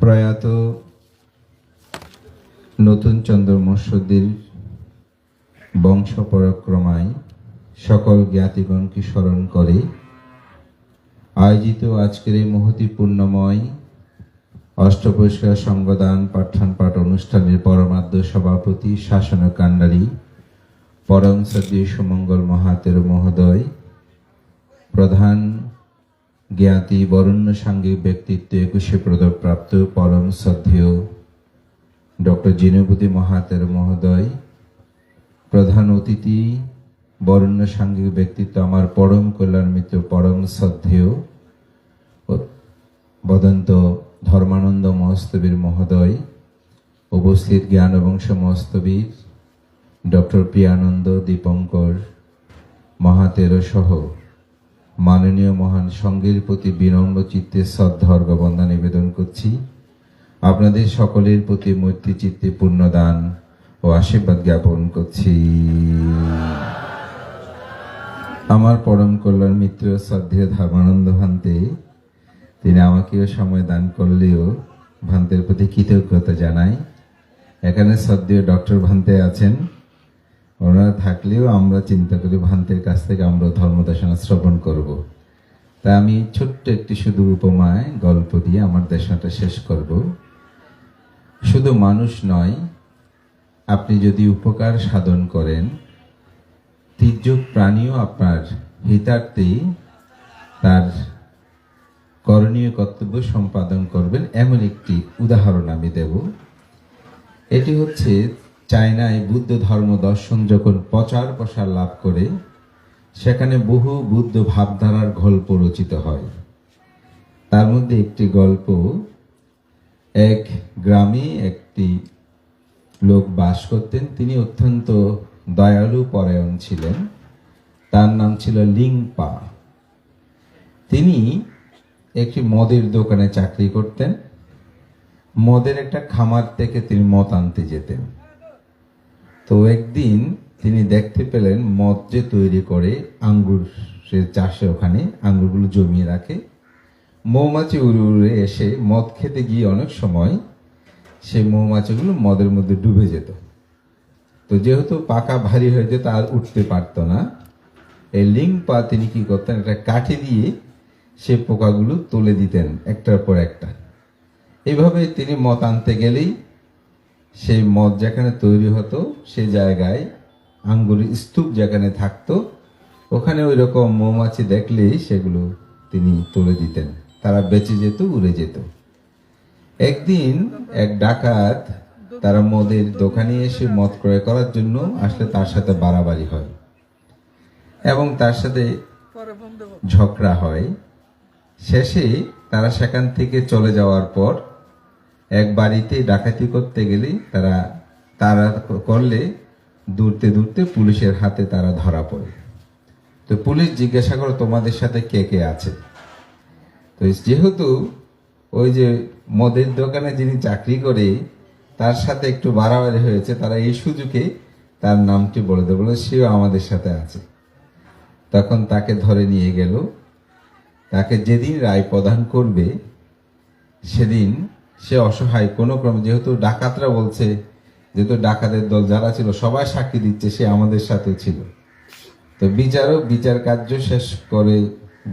প্রয়াত নতুন চন্দ্র মৎস্যদের বংশ পরাক্রমায় সকল জ্ঞাতিগণকে স্মরণ করে আয়োজিত আজকের এই মহতি পূর্ণময় অষ্টপুরস্কার সংগদান পাঠান পাঠ অনুষ্ঠানের পরমাদ্য সভাপতি শাসন কাণ্ডারী পরম সদ্য সুমঙ্গল মহাতের মহোদয়, প্রধান জ্ঞাতি বরণ্য সাঙ্গিক ব্যক্তিত্ব একুশে পদকপ্রাপ্ত পরম শ্রদ্ধেয় ডক্টর জিনপতি মহাতের মহোদয়, প্রধান অতিথি বরণ্য সাঙ্গিক ব্যক্তিত্ব আমার পরম কল্যাণ মিত্র পরম শ্রদ্ধেয়, বদন্ত ধর্মানন্দ মহস্তবীর মহোদয়, উপস্থিত জ্ঞান বংশ মহস্তবীর, ডক্টর প্রিয়ানন্দ দীপঙ্কর মহাতেরো সহ। মাননীয় মহান সঙ্গের প্রতি বিনম্র চিত্তে শ্রদ্ধা অর্ঘ্যবন্দা নিবেদন করছি। আপনাদের সকলের প্রতি মৈত্রী চিত্তে পূর্ণদান ও আশীর্বাদ জ্ঞাপন করছি। আমার পরম কল্যাণ মিত্র শ্রদ্ধেয় ধর্মানন্দ ভান্তে, তিনি আমাকেও সময় দান করলেও ভান্তের প্রতি কৃতজ্ঞতা জানাই। এখানে শ্রদ্ধেয় ডক্টর ভান্তে আছেন। ওনারা থাকলেও আমরা চিন্তা করি ভান্তের কাছ থেকে আমরা ধর্মদেশনা শ্রবণ করব। তা আমি ছোট্ট একটি শুধু উপমায় গল্প দিয়ে আমার দেশনাটা শেষ করব। শুধু মানুষ নয়, আপনি যদি উপকার সাধন করেন, তির্যক প্রাণীও আপনার হিতার্থেই তার করণীয় কর্তব্য সম্পাদন করবেন। এমন একটি উদাহরণ আমি দেব। এটি হচ্ছে চায়নায় বুদ্ধ ধর্ম দর্শন যখন প্রচার প্রসার লাভ করে, সেখানে বহু বুদ্ধ ভাবধারার গল্প রচিত হয়। তার মধ্যে একটি গল্প, এক গ্রামে একটি লোক বাস করতেন, তিনি অত্যন্ত দয়ালু পরায়ণ ছিলেন। তার নাম ছিল লিংপা তিনি একটি মদের দোকানে চাকরি করতেন। মদের একটা খামার থেকে তিনি মদ আনতে যেতেন। তো একদিন তিনি দেখতে পেলেন মদ যে তৈরি করে আঙ্গুর, সে চাষে ওখানে আঙ্গুরগুলো জমিয়ে রাখে। মৌমাছি উড়ে উড়ে এসে মদ খেতে গিয়ে অনেক সময় সেই মৌমাছিগুলো মদের মধ্যে ডুবে যেত। তো যেহেতু পাকা ভারী হয়ে যেত, আর উঠতে পারতো না, এই লিঙ্ক পা তিনি কি করতেন, একটা কাঠি দিয়ে সে পোকাগুলো তুলে দিতেন একটার পর একটা। এভাবে তিনি মত আনতে গেলেই সেই মদ যেখানে তৈরি হতো, সেই জায়গায় আঙ্গুরের স্তূপ যেখানে থাকতো, ওখানে ওই রকম মৌমাছি দেখলেই সেগুলো তিনি তুলে দিতেন। তারা বেঁচে যেত, উড়ে যেত। একদিন এক ডাকাত তারা মদের দোকানে এসে মদ ক্রয় করার জন্য আসলে তার সাথে বাড়াবাড়ি হয় এবং তার সাথে ঝগড়া হয়। শেষে তারা সেখান থেকে চলে যাওয়ার পর এক বাড়িতে ডাকাতি করতে গেলে তারা তারা করলে দূরতে দূরতে পুলিশের হাতে তারা ধরা পড়ে। তো পুলিশ জিজ্ঞাসা করে তোমাদের সাথে কে কে আছে? তো যেহেতু ওই যে মদের দোকানে যিনি চাকরি করে, তার সাথে একটু বাড়াবাড়ি হয়েছে, তারা এই সুযোগে তার নামটি বলে দেবে, বলে সেও আমাদের সাথে আছে। তখন তাকে ধরে নিয়ে গেল। তাকে যেদিন রায় প্রদান করবে, সেদিন সে অসহায়, কোনো ক্রমে, যেহেতু ডাকাতরা বলছে, যেহেতু ডাকাতের দল যারা ছিল, সবাই সাক্ষী দিচ্ছে সে আমাদের সাথে ছিল। তো বিচারক বিচার কার্য শেষ করে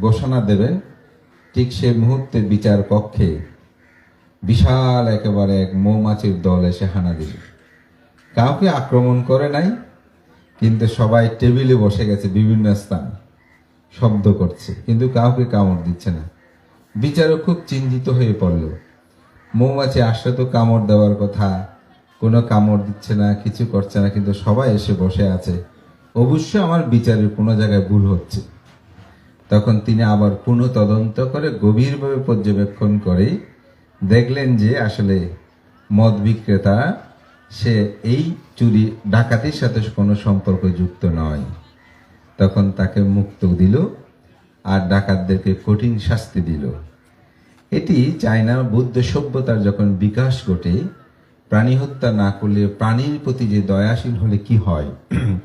ঘোষণা দেবেন, ঠিক সে মুহূর্তে বিচার কক্ষে বিশাল একেবারে এক মৌমাছির দল এসে হানা দিল কাউকে আক্রমণ করে নাই, কিন্তু সবাই টেবিলে বসে গেছে, বিভিন্ন স্থানে শব্দ করছে, কিন্তু কাউকে কামড় দিচ্ছে না। বিচারক খুব চিন্তিত হয়ে পড়ল। মৌমাছি আসলে তো কামড় দেওয়ার কথা। কোনো কামড় দিচ্ছে না, কিছু করছে না, কিন্তু সবাই এসে বসে আছে। অবশ্যই আমার বিচারের কোনো জায়গায় ভুল হচ্ছে। তখন তিনি আবার পুনঃ তদন্ত করে গভীরভাবে পর্যবেক্ষণ করে দেখলেন যে আসলে মদ বিক্রেতা, সে এই চুরি ডাকাতির সাথে কোনো সম্পর্ক যুক্ত নয়। তখন তাকে মুক্ত দিল আর ডাকাতদেরকে কঠিন শাস্তি দিল। এটি চায়না বৌদ্ধ সভ্যতার যখন বিকাশ ঘটে, প্রাণী হত্যা না করলে প্রাণীর প্রতি যে দয়াশীল হলে কি হয়?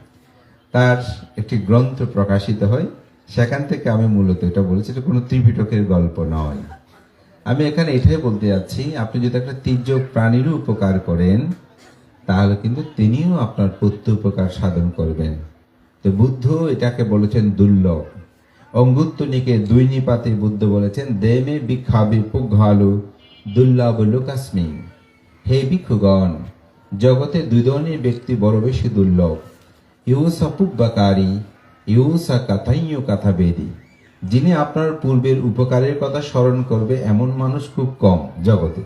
তার একটি গ্রন্থ প্রকাশিত হয়। সেখান থেকে আমি মূলত এটা বলেছি, এটা কোনো ত্রিপিটকের গল্প নয়। আমি এখানে এটাই বলতে যাচ্ছি, আপনি যদি একটা তির্যক প্রাণীরও উপকার করেন, তাহলে কিন্তু তিনিও আপনার পুত্র উপকার সাধন করবেন। তো বুদ্ধ এটাকে বলেছেন দুর্লভ। অঙ্গুত্তনিকে দুই নিপাতে বুদ্ধ বলেছেন, দেমে বিক্ষাবি পুঘালু দুর্লভ লোকাস্মি। হে ভিক্ষুগণ, জগতে দুই ধরনের ব্যক্তি বড় বেশি দুর্লভ। ইউসা পুব্বাকারী ইউসা কথাইয় কথা বেদি যিনি আপনার পূর্বের উপকারের কথা স্মরণ করবে, এমন মানুষ খুব কম জগতে।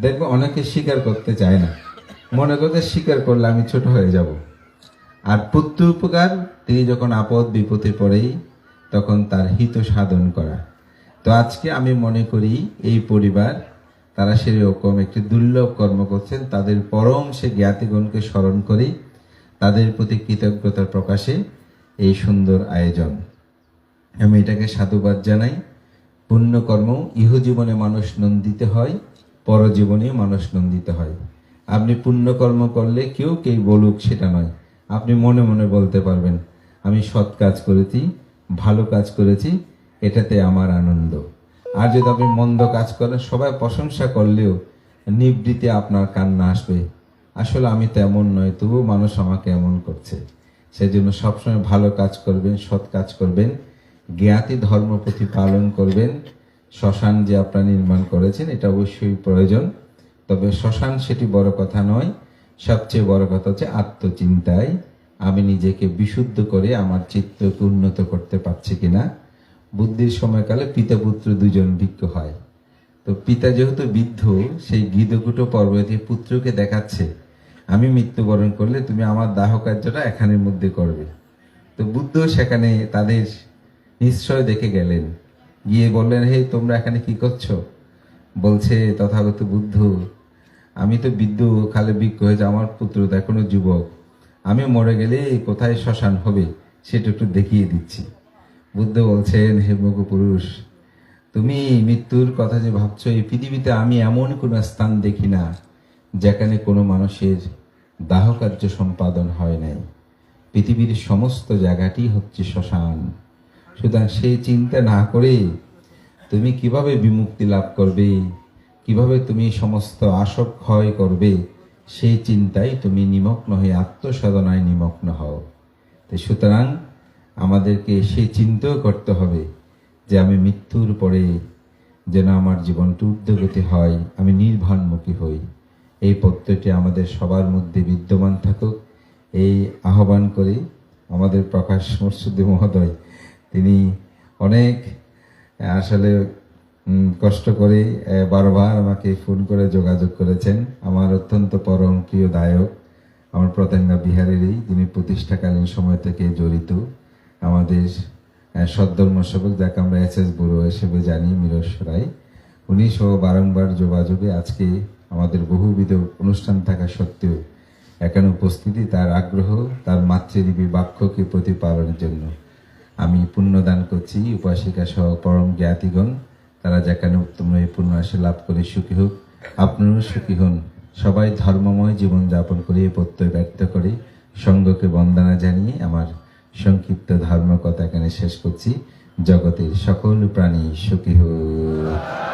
দেখবে অনেকে স্বীকার করতে চায় না। মনে করতে স্বীকার করলে আমি ছোট হয়ে যাব। আর পুত্র উপকার, তিনি যখন আপদ বিপদে পড়েই তখন তার হিত সাধন করা। তো আজকে আমি মনে করি এই পরিবার, তারা সেরকম একটি দুর্লভ কর্ম করছেন, তাদের পরম সে জ্ঞাতিগণকে স্মরণ করে, তাদের প্রতি কৃতজ্ঞতার প্রকাশে এই সুন্দর আয়োজন। আমি এটাকে সাধুবাদ জানাই। পুণ্যকর্ম ইহজীবনে মানুষ নন্দিত হয় পরজীবনেও মানুষ নন্দিত হয়। আপনি পুণ্যকর্ম করলে কেউ কেউ বলুক সেটা নয়। আপনি মনে মনে বলতে পারবেন, আমি সৎ কাজ করেছি ভালো কাজ করেছি, এটাতে আমার আনন্দ। আর যদি আপনি মন্দ কাজ করেন, সবাই প্রশংসা করলেও নিবৃত্তি আপনার কান্না আসবে। আসলে আমি তেমন নয়, তবুও মানুষ আমাকে এমন করছে। সেজন্য সবসময় ভালো কাজ করবেন, সৎ কাজ করবেন, জ্ঞাতি ধর্ম প্রতিপালন করবেন। শ্মশান যে আপনারা নির্মাণ করেছেন, এটা অবশ্যই প্রয়োজন। তবে শ্মশান সেটি বড় কথা নয়, সবচেয়ে বড় কথা হচ্ছে আত্মচিন্তায়। আমি নিজেকে বিশুদ্ধ করে আমার চিত্তকে উন্নত করতে পারছি কিনা? বুদ্ধির সময়কালে পিতা পুত্র দুজন ভিক্ষ হয়। তো পিতা যেহেতু বৃদ্ধ, সেই গিদকুটো পর্বতে পুত্রকে দেখাচ্ছে, আমি মৃত্যুবরণ করলে তুমি আমার দাহ কার্যটা এখানের মধ্যে করবে। তো বুদ্ধ সেখানে তাদের নিশ্চয় দেখে গেলেন। গিয়ে বললেন, হে, তোমরা এখানে কি করছ? বলছে, তথাগত বুদ্ধ, আমি তো বৃদ্ধ খালে বিক্ষ হয়েছে, আমার পুত্র তো এখনও যুবক। আমি মরে গেলে কোথায় শ্মশান হবে সেটা একটু দেখিয়ে দিচ্ছি। বুদ্ধ বলছেন, হে পুরুষ তুমি মৃত্যুর কথা যে ভাবছ, এই পৃথিবীতে আমি এমন কোনো স্থান দেখি না, যেখানে কোনো মানুষের দাহ কার্য সম্পাদন হয় নাই। পৃথিবীর সমস্ত জায়গাটি হচ্ছে শ্মশান। সুতরাং সেই চিন্তা না করে তুমি কীভাবে বিমুক্তি লাভ করবে, কীভাবে তুমি সমস্ত আসক ক্ষয় করবে সেই চিন্তায় তুমি নিমগ্ন হয়ে আত্মসাধনায় নিমগ্ন হও। তো সুতরাং আমাদেরকে সেই চিন্তাও করতে হবে যে আমি মৃত্যুর পরে যেন আমার জীবনটা ঊর্ধ্বগতি হয়, আমি নির্ভাণমুখী হই। এই পত্রটি আমাদের সবার মধ্যে বিদ্যমান থাকুক। এই আহ্বান করে আমাদের প্রকাশ মসুদ্দি মহোদয়, তিনি অনেক, আসলে কষ্ট করে বারবার আমাকে ফোন করে যোগাযোগ করেছেন আমার অত্যন্ত পরম প্রিয় দায়ক, আমার প্রত্যঙ্গা বিহারেরই, যিনি প্রতিষ্ঠাকালীন সময় থেকে জড়িত, আমাদের সদ্ধর্ম সেবক যাকে আমরা এস এস বড়ো হিসেবে জানি, মিরস রায়। উনি সহ বারংবার যোগাযোগে আজকে আমাদের বহুবিধ অনুষ্ঠান থাকা সত্ত্বেও এখানে উপস্থিতি, তার আগ্রহ, তার মাতৃলিপি বাক্যকে প্রতিপালনের জন্য। আমি পুণ্যদান করছি, উপাসিকা সহ পরম জ্ঞাতিগণ। তারা যেখানে উত্তম এই পুণ্য আসে লাভ করে সুখী হোক, আপনারও সুখী হন। সবাই ধর্মময় জীবনযাপন করে এই প্রত্যয় ব্যক্ত করে। সঙ্গকে বন্দনা জানিয়ে আমার সংক্ষিপ্ত ধর্মকথা এখানে শেষ করছি। জগতের সকল প্রাণী সুখী হোক।